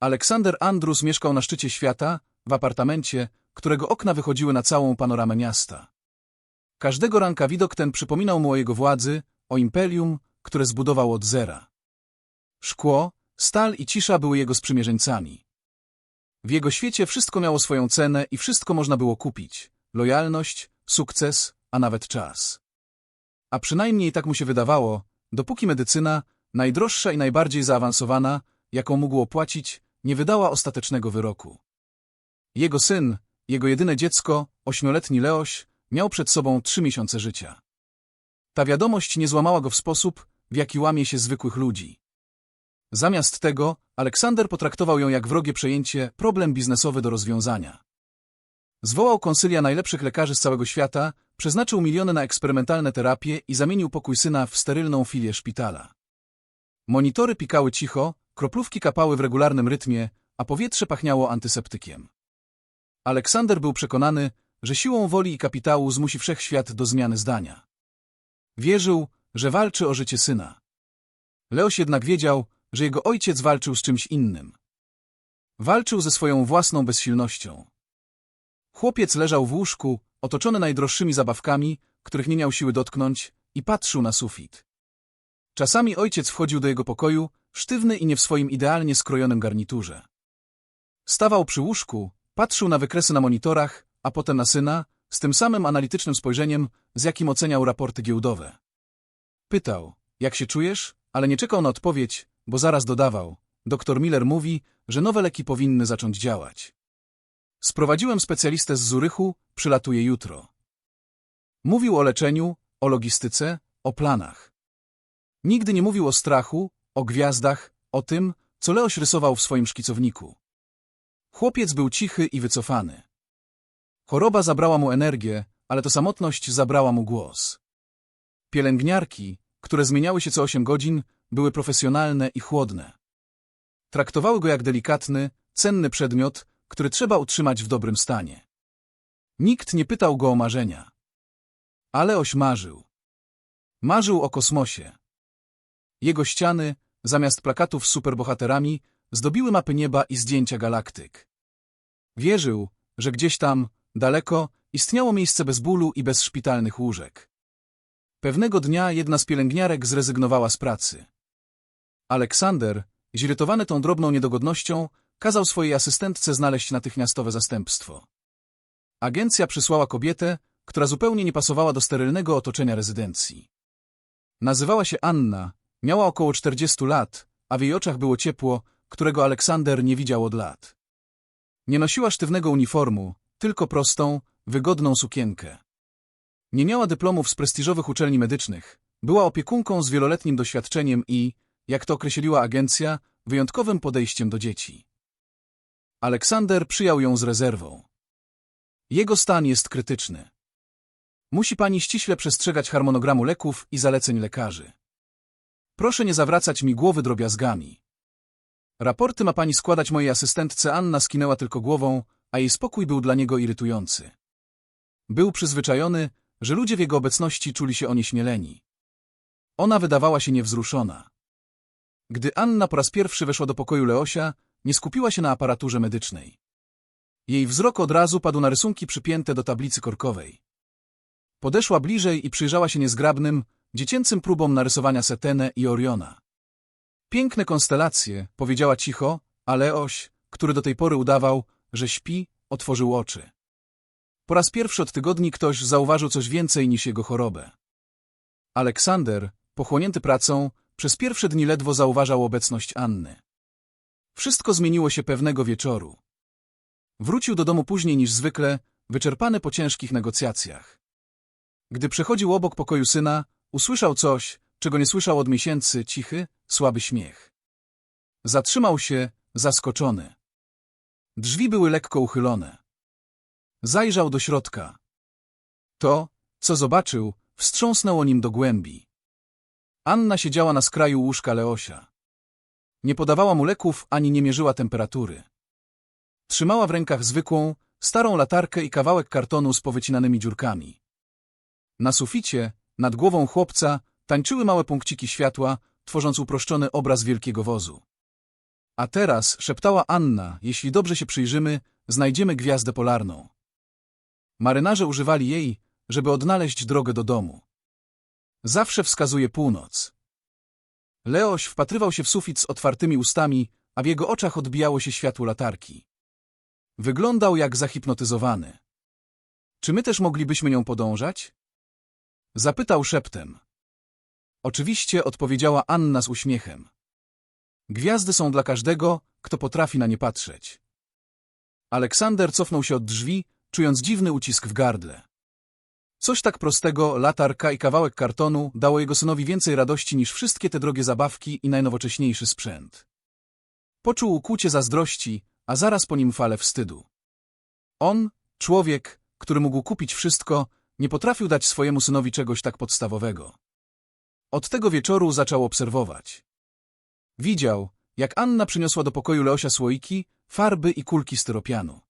Aleksander Andrus mieszkał na szczycie świata, w apartamencie, którego okna wychodziły na całą panoramę miasta. Każdego ranka widok ten przypominał mu o jego władzy, o imperium, które zbudował od zera. Szkło, stal i cisza były jego sprzymierzeńcami. W jego świecie wszystko miało swoją cenę i wszystko można było kupić. Lojalność, sukces, a nawet czas. A przynajmniej tak mu się wydawało, dopóki medycyna, najdroższa i najbardziej zaawansowana, jaką mógł opłacić, nie wydała ostatecznego wyroku. Jego syn, jego jedyne dziecko, ośmioletni Leoś, miał przed sobą trzy miesiące życia. Ta wiadomość nie złamała go w sposób, w jaki łamie się zwykłych ludzi. Zamiast tego, Aleksander potraktował ją jak wrogie przejęcie, problem biznesowy do rozwiązania. Zwołał konsylia najlepszych lekarzy z całego świata, przeznaczył miliony na eksperymentalne terapie i zamienił pokój syna w sterylną filię szpitala. Monitory pikały cicho, kroplówki kapały w regularnym rytmie, a powietrze pachniało antyseptykiem. Aleksander był przekonany, że siłą woli i kapitału zmusi wszechświat do zmiany zdania. Wierzył, że walczy o życie syna. Leoś jednak wiedział, że jego ojciec walczył z czymś innym. Walczył ze swoją własną bezsilnością. Chłopiec leżał w łóżku, otoczony najdroższymi zabawkami, których nie miał siły dotknąć, i patrzył na sufit. Czasami ojciec wchodził do jego pokoju, sztywny i nie w swoim idealnie skrojonym garniturze. Stawał przy łóżku, patrzył na wykresy na monitorach, a potem na syna, z tym samym analitycznym spojrzeniem, z jakim oceniał raporty giełdowe. Pytał, jak się czujesz? Ale nie czekał na odpowiedź, bo zaraz dodawał. Doktor Miller mówi, że nowe leki powinny zacząć działać. Sprowadziłem specjalistę z Zurychu, przylatuje jutro. Mówił o leczeniu, o logistyce, o planach. Nigdy nie mówił o strachu, o gwiazdach, o tym, co Leoś rysował w swoim szkicowniku. Chłopiec był cichy i wycofany. Choroba zabrała mu energię, ale to samotność zabrała mu głos. Pielęgniarki, które zmieniały się co osiem godzin, były profesjonalne i chłodne. Traktowały go jak delikatny, cenny przedmiot, który trzeba utrzymać w dobrym stanie. Nikt nie pytał go o marzenia. Ale oś marzył. Marzył o kosmosie. Jego ściany, zamiast plakatów z superbohaterami, zdobiły mapy nieba i zdjęcia galaktyk. Wierzył, że gdzieś tam, daleko, istniało miejsce bez bólu i bez szpitalnych łóżek. Pewnego dnia jedna z pielęgniarek zrezygnowała z pracy. Aleksander, zirytowany tą drobną niedogodnością, kazał swojej asystentce znaleźć natychmiastowe zastępstwo. Agencja przysłała kobietę, która zupełnie nie pasowała do sterylnego otoczenia rezydencji. Nazywała się Anna, miała około 40 lat, a w jej oczach było ciepło, którego Aleksander nie widział od lat. Nie nosiła sztywnego uniformu, tylko prostą, wygodną sukienkę. Nie miała dyplomów z prestiżowych uczelni medycznych, była opiekunką z wieloletnim doświadczeniem i, jak to określiła agencja, wyjątkowym podejściem do dzieci. Aleksander przyjął ją z rezerwą. Jego stan jest krytyczny. Musi pani ściśle przestrzegać harmonogramu leków i zaleceń lekarzy. Proszę nie zawracać mi głowy drobiazgami. Raporty ma pani składać mojej asystentce Anna skinęła tylko głową, a jej spokój był dla niego irytujący. Był przyzwyczajony, że ludzie w jego obecności czuli się onieśmieleni. Ona wydawała się niewzruszona. Gdy Anna po raz pierwszy weszła do pokoju Leosia, nie skupiła się na aparaturze medycznej. Jej wzrok od razu padł na rysunki przypięte do tablicy korkowej. Podeszła bliżej i przyjrzała się niezgrabnym, dziecięcym próbom narysowania Setene i Oriona. Piękne konstelacje, powiedziała cicho, a Leoś, który do tej pory udawał, że śpi, otworzył oczy. Po raz pierwszy od tygodni ktoś zauważył coś więcej niż jego chorobę. Aleksander, pochłonięty pracą, przez pierwsze dni ledwo zauważał obecność Anny. Wszystko zmieniło się pewnego wieczoru. Wrócił do domu później niż zwykle, wyczerpany po ciężkich negocjacjach. Gdy przechodził obok pokoju syna, usłyszał coś, czego nie słyszał od miesięcy, cichy, słaby śmiech. Zatrzymał się, zaskoczony. Drzwi były lekko uchylone. Zajrzał do środka. To, co zobaczył, wstrząsnęło nim do głębi. Anna siedziała na skraju łóżka Leosia. Nie podawała mu leków ani nie mierzyła temperatury. Trzymała w rękach zwykłą, starą latarkę i kawałek kartonu z powycinanymi dziurkami. Na suficie, nad głową chłopca, tańczyły małe punkciki światła, tworząc uproszczony obraz wielkiego wozu. A teraz, szeptała Anna, jeśli dobrze się przyjrzymy, znajdziemy gwiazdę polarną. Marynarze używali jej, żeby odnaleźć drogę do domu. Zawsze wskazuje północ. Leoś wpatrywał się w sufit z otwartymi ustami, a w jego oczach odbijało się światło latarki. Wyglądał jak zahipnotyzowany. Czy my też moglibyśmy nią podążać? Zapytał szeptem. Oczywiście odpowiedziała Anna z uśmiechem. Gwiazdy są dla każdego, kto potrafi na nie patrzeć. Aleksander cofnął się od drzwi, czując dziwny ucisk w gardle. Coś tak prostego, latarka i kawałek kartonu, dało jego synowi więcej radości niż wszystkie te drogie zabawki i najnowocześniejszy sprzęt. Poczuł ukłucie zazdrości, a zaraz po nim falę wstydu. On, człowiek, który mógł kupić wszystko, nie potrafił dać swojemu synowi czegoś tak podstawowego. Od tego wieczoru zaczął obserwować. Widział, jak Anna przyniosła do pokoju Leosia słoiki, farby i kulki styropianu.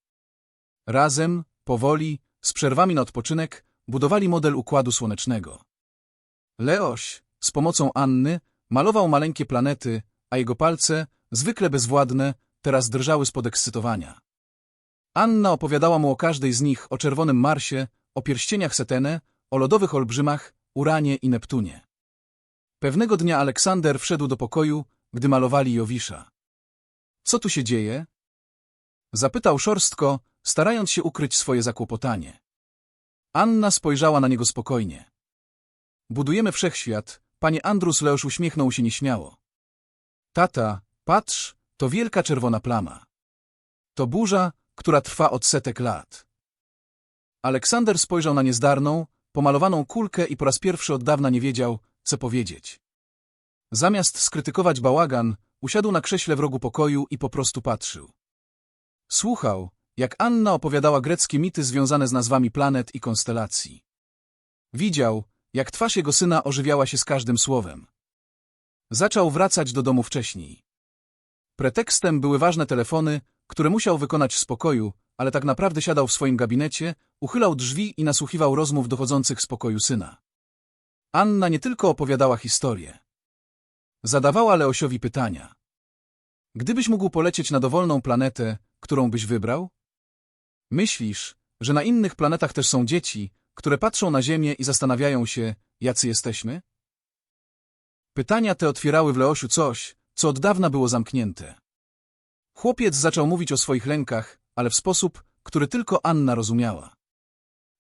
Razem, powoli, z przerwami na odpoczynek, budowali model układu słonecznego. Leoś, z pomocą Anny, malował maleńkie planety, a jego palce, zwykle bezwładne, teraz drżały z podekscytowania. Anna opowiadała mu o każdej z nich, o czerwonym Marsie, o pierścieniach Setene, o lodowych olbrzymach, Uranie i Neptunie. Pewnego dnia Aleksander wszedł do pokoju, gdy malowali Jowisza. Co tu się dzieje? Zapytał szorstko, starając się ukryć swoje zakłopotanie. Anna spojrzała na niego spokojnie. Budujemy wszechświat, panie Andrus Leosz uśmiechnął się nieśmiało. Tata, patrz, to wielka czerwona plama. To burza, która trwa od setek lat. Aleksander spojrzał na niezdarną, pomalowaną kulkę i po raz pierwszy od dawna nie wiedział, co powiedzieć. Zamiast skrytykować bałagan, usiadł na krześle w rogu pokoju i po prostu patrzył. Słuchał, jak Anna opowiadała greckie mity związane z nazwami planet i konstelacji. Widział, jak twarz jego syna ożywiała się z każdym słowem. Zaczął wracać do domu wcześniej. Pretekstem były ważne telefony, które musiał wykonać w spokoju, ale tak naprawdę siadał w swoim gabinecie, uchylał drzwi i nasłuchiwał rozmów dochodzących z pokoju syna. Anna nie tylko opowiadała historię. Zadawała Leosiowi pytania. Gdybyś mógł polecieć na dowolną planetę, którą byś wybrał? Myślisz, że na innych planetach też są dzieci, które patrzą na Ziemię i zastanawiają się, jacy jesteśmy? Pytania te otwierały w Leosiu coś, co od dawna było zamknięte. Chłopiec zaczął mówić o swoich lękach, ale w sposób, który tylko Anna rozumiała.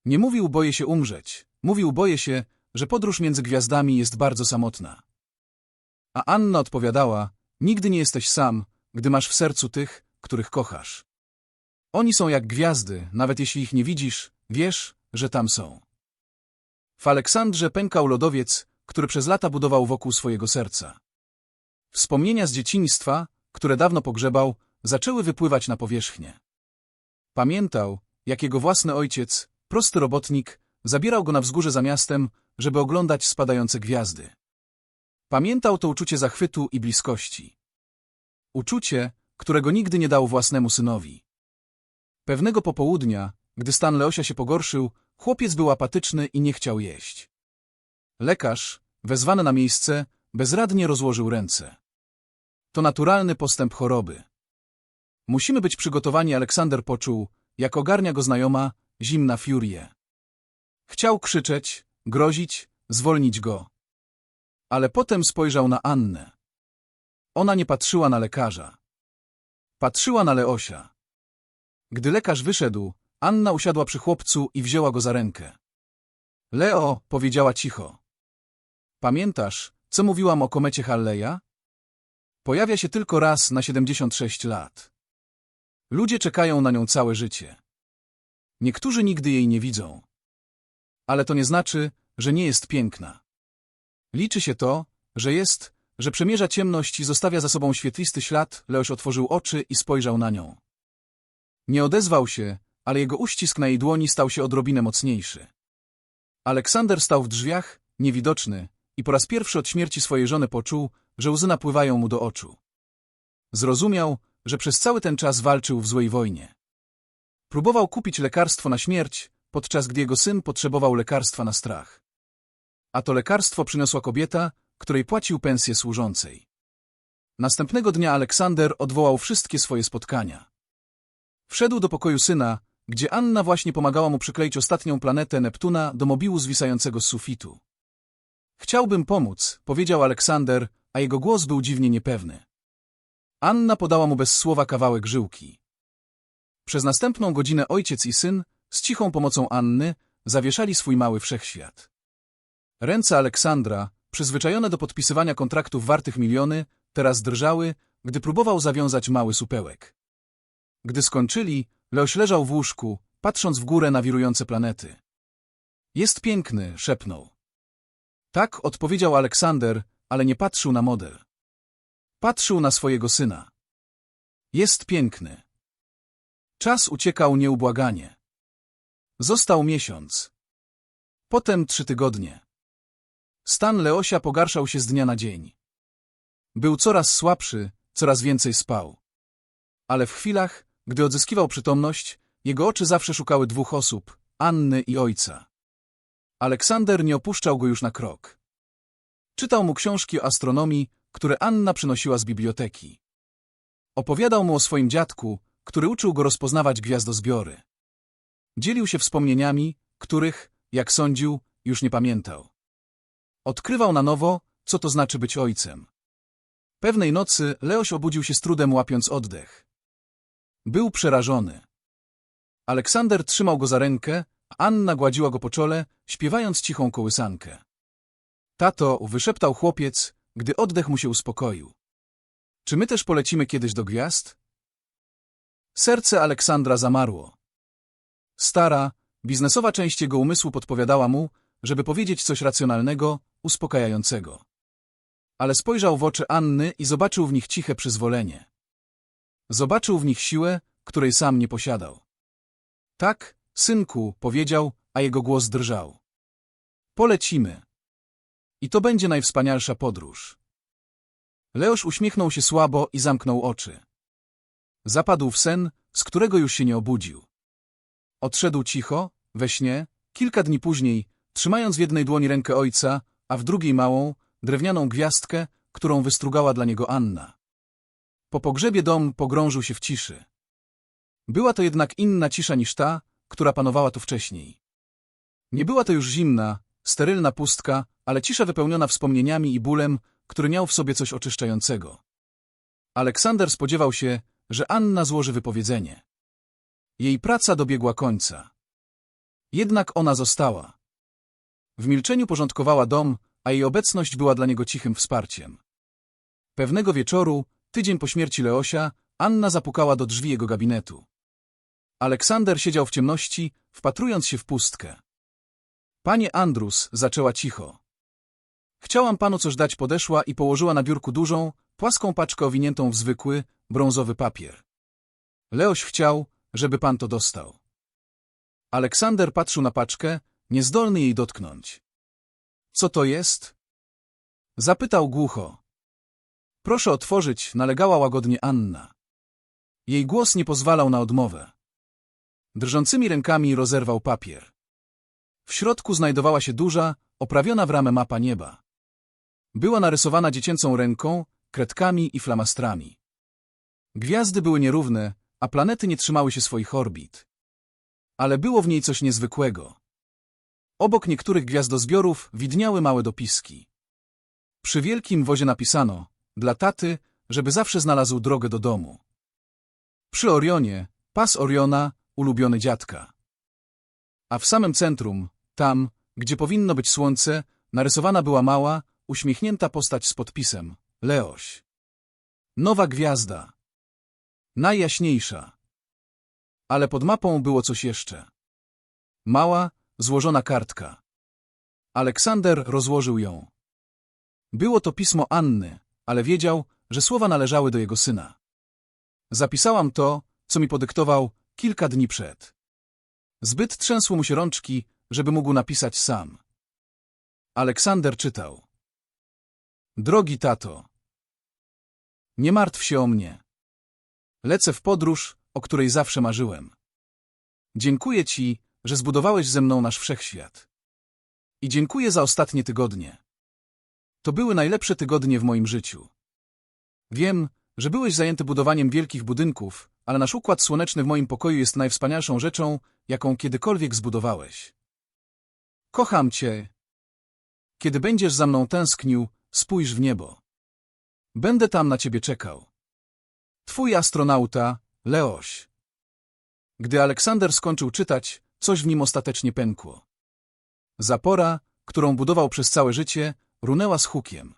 Nie mówił boję się umrzeć, mówił boję się, że podróż między gwiazdami jest bardzo samotna. A Anna odpowiadała, nigdy nie jesteś sam, gdy masz w sercu tych, których kochasz. Oni są jak gwiazdy, nawet jeśli ich nie widzisz, wiesz, że tam są. W Aleksandrze pękał lodowiec, który przez lata budował wokół swojego serca. Wspomnienia z dzieciństwa, które dawno pogrzebał, zaczęły wypływać na powierzchnię. Pamiętał, jak jego własny ojciec, prosty robotnik, zabierał go na wzgórze za miastem, żeby oglądać spadające gwiazdy. Pamiętał to uczucie zachwytu i bliskości. Uczucie, którego nigdy nie dał własnemu synowi. Pewnego popołudnia, gdy stan Leosia się pogorszył, chłopiec był apatyczny i nie chciał jeść. Lekarz, wezwany na miejsce, bezradnie rozłożył ręce. To naturalny postęp choroby. Musimy być przygotowani, Aleksander poczuł, jak ogarnia go znajoma, zimna furie. Chciał krzyczeć, grozić, zwolnić go. Ale potem spojrzał na Annę. Ona nie patrzyła na lekarza. Patrzyła na Leosia. Gdy lekarz wyszedł, Anna usiadła przy chłopcu i wzięła go za rękę. Leo, powiedziała cicho. Pamiętasz, co mówiłam o komecie Halleja? Pojawia się tylko raz na 76 lat. Ludzie czekają na nią całe życie. Niektórzy nigdy jej nie widzą. Ale to nie znaczy, że nie jest piękna. Liczy się to, że jest, że przemierza ciemność i zostawia za sobą świetlisty ślad, Leoś otworzył oczy i spojrzał na nią. Nie odezwał się, ale jego uścisk na jej dłoni stał się odrobinę mocniejszy. Aleksander stał w drzwiach, niewidoczny, i po raz pierwszy od śmierci swojej żony poczuł, że łzy napływają mu do oczu. Zrozumiał, że przez cały ten czas walczył w złej wojnie. Próbował kupić lekarstwo na śmierć, podczas gdy jego syn potrzebował lekarstwa na strach. A to lekarstwo przyniosła kobieta, której płacił pensję służącej. Następnego dnia Aleksander odwołał wszystkie swoje spotkania. Wszedł do pokoju syna, gdzie Anna właśnie pomagała mu przykleić ostatnią planetę Neptuna do mobiłu zwisającego z sufitu. Chciałbym pomóc, powiedział Aleksander, a jego głos był dziwnie niepewny. Anna podała mu bez słowa kawałek żyłki. Przez następną godzinę ojciec i syn, z cichą pomocą Anny, zawieszali swój mały wszechświat. Ręce Aleksandra, przyzwyczajone do podpisywania kontraktów wartych miliony, teraz drżały, gdy próbował zawiązać mały supełek. Gdy skończyli, Leoś leżał w łóżku, patrząc w górę na wirujące planety. Jest piękny, szepnął. Tak, odpowiedział Aleksander, ale nie patrzył na model. Patrzył na swojego syna. Jest piękny. Czas uciekał nieubłaganie. Został miesiąc. Potem trzy tygodnie. Stan Leosia pogarszał się z dnia na dzień. Był coraz słabszy, coraz więcej spał. Ale w chwilach, gdy odzyskiwał przytomność, jego oczy zawsze szukały dwóch osób, Anny i ojca. Aleksander nie opuszczał go już na krok. Czytał mu książki o astronomii, które Anna przynosiła z biblioteki. Opowiadał mu o swoim dziadku, który uczył go rozpoznawać gwiazdozbiory. Dzielił się wspomnieniami, których, jak sądził, już nie pamiętał. Odkrywał na nowo, co to znaczy być ojcem. Pewnej nocy Leoś obudził się z trudem łapiąc oddech. Był przerażony. Aleksander trzymał go za rękę, a Anna gładziła go po czole, śpiewając cichą kołysankę. Tato, wyszeptał chłopiec, gdy oddech mu się uspokoił. Czy my też polecimy kiedyś do gwiazd? Serce Aleksandra zamarło. Stara, biznesowa część jego umysłu podpowiadała mu, żeby powiedzieć coś racjonalnego, uspokajającego. Ale spojrzał w oczy Anny i zobaczył w nich ciche przyzwolenie. Zobaczył w nich siłę, której sam nie posiadał. Tak, synku, powiedział, a jego głos drżał. Polecimy. I to będzie najwspanialsza podróż. Leoś uśmiechnął się słabo i zamknął oczy. Zapadł w sen, z którego już się nie obudził. Odszedł cicho, we śnie, kilka dni później, trzymając w jednej dłoni rękę ojca, a w drugiej małą, drewnianą gwiazdkę, którą wystrugała dla niego Anna. Po pogrzebie dom pogrążył się w ciszy. Była to jednak inna cisza niż ta, która panowała tu wcześniej. Nie była to już zimna, sterylna pustka, ale cisza wypełniona wspomnieniami i bólem, który miał w sobie coś oczyszczającego. Aleksander spodziewał się, że Anna złoży wypowiedzenie. Jej praca dobiegła końca. Jednak ona została. W milczeniu porządkowała dom, a jej obecność była dla niego cichym wsparciem. Pewnego wieczoru, tydzień po śmierci Leosia, Anna zapukała do drzwi jego gabinetu. Aleksander siedział w ciemności, wpatrując się w pustkę. Panie Andrus, zaczęła cicho. Chciałam panu coś dać, podeszła i położyła na biurku dużą, płaską paczkę owiniętą w zwykły, brązowy papier. Leoś chciał, żeby pan to dostał. Aleksander patrzył na paczkę, niezdolny jej dotknąć. Co to jest? Zapytał głucho. Proszę otworzyć, nalegała łagodnie Anna. Jej głos nie pozwalał na odmowę. Drżącymi rękami rozerwał papier. W środku znajdowała się duża, oprawiona w ramę mapa nieba. Była narysowana dziecięcą ręką, kredkami i flamastrami. Gwiazdy były nierówne, a planety nie trzymały się swoich orbit. Ale było w niej coś niezwykłego. Obok niektórych gwiazdozbiorów widniały małe dopiski. Przy wielkim wozie napisano, dla taty, żeby zawsze znalazł drogę do domu. Przy Orionie, pas Oriona, ulubiony dziadka. A w samym centrum, tam, gdzie powinno być słońce, narysowana była mała, uśmiechnięta postać z podpisem Leoś. Nowa gwiazda. Najjaśniejsza. Ale pod mapą było coś jeszcze. Mała, złożona kartka. Aleksander rozłożył ją. Było to pismo Anny, ale wiedział, że słowa należały do jego syna. Zapisałam to, co mi podyktował kilka dni przed. Zbyt trzęsły mu się rączki, żeby mógł napisać sam. Aleksander czytał. Drogi tato, nie martw się o mnie. Lecę w podróż, o której zawsze marzyłem. Dziękuję ci, że zbudowałeś ze mną nasz wszechświat. I dziękuję za ostatnie tygodnie. To były najlepsze tygodnie w moim życiu. Wiem, że byłeś zajęty budowaniem wielkich budynków, ale nasz układ słoneczny w moim pokoju jest najwspanialszą rzeczą, jaką kiedykolwiek zbudowałeś. Kocham cię. Kiedy będziesz za mną tęsknił, spójrz w niebo. Będę tam na ciebie czekał. Twój astronauta, Leoś. Gdy Aleksander skończył czytać, coś w nim ostatecznie pękło. Zapora, którą budował przez całe życie, runęła z hukiem.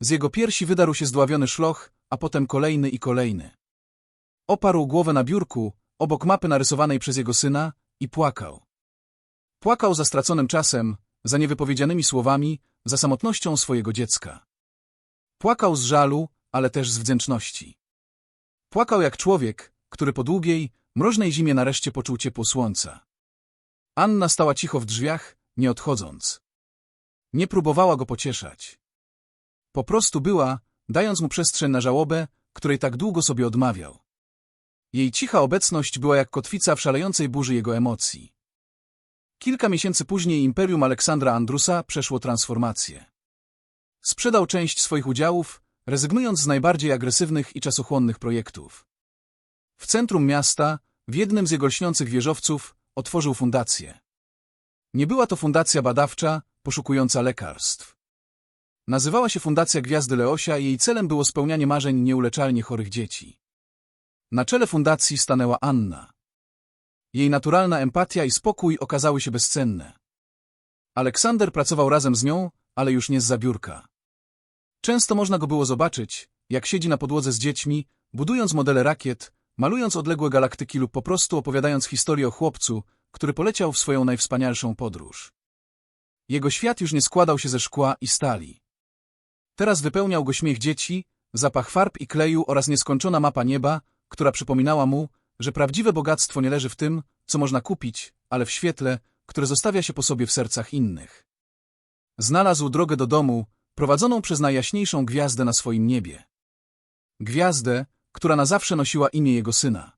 Z jego piersi wydarł się zdławiony szloch, a potem kolejny i kolejny. Oparł głowę na biurku, obok mapy narysowanej przez jego syna, i płakał. Płakał za straconym czasem, za niewypowiedzianymi słowami, za samotnością swojego dziecka. Płakał z żalu, ale też z wdzięczności. Płakał jak człowiek, który po długiej, mroźnej zimie nareszcie poczuł ciepło słońca. Anna stała cicho w drzwiach, nie odchodząc. Nie próbowała go pocieszać. Po prostu była, dając mu przestrzeń na żałobę, której tak długo sobie odmawiał. Jej cicha obecność była jak kotwica w szalejącej burzy jego emocji. Kilka miesięcy później Imperium Aleksandra Andrusa przeszło transformację. Sprzedał część swoich udziałów, rezygnując z najbardziej agresywnych i czasochłonnych projektów. W centrum miasta, w jednym z jego lśniących wieżowców, otworzył fundację. Nie była to fundacja badawcza, poszukująca lekarstw. Nazywała się Fundacja Gwiazdy Leosia i jej celem było spełnianie marzeń nieuleczalnie chorych dzieci. Na czele fundacji stanęła Anna. Jej naturalna empatia i spokój okazały się bezcenne. Aleksander pracował razem z nią, ale już nie z zabiórka. Często można go było zobaczyć, jak siedzi na podłodze z dziećmi, budując modele rakiet, malując odległe galaktyki lub po prostu opowiadając historię o chłopcu, który poleciał w swoją najwspanialszą podróż. Jego świat już nie składał się ze szkła i stali. Teraz wypełniał go śmiech dzieci, zapach farb i kleju oraz nieskończona mapa nieba, która przypominała mu, że prawdziwe bogactwo nie leży w tym, co można kupić, ale w świetle, które zostawia się po sobie w sercach innych. Znalazł drogę do domu, prowadzoną przez najjaśniejszą gwiazdę na swoim niebie. Gwiazdę, która na zawsze nosiła imię jego syna.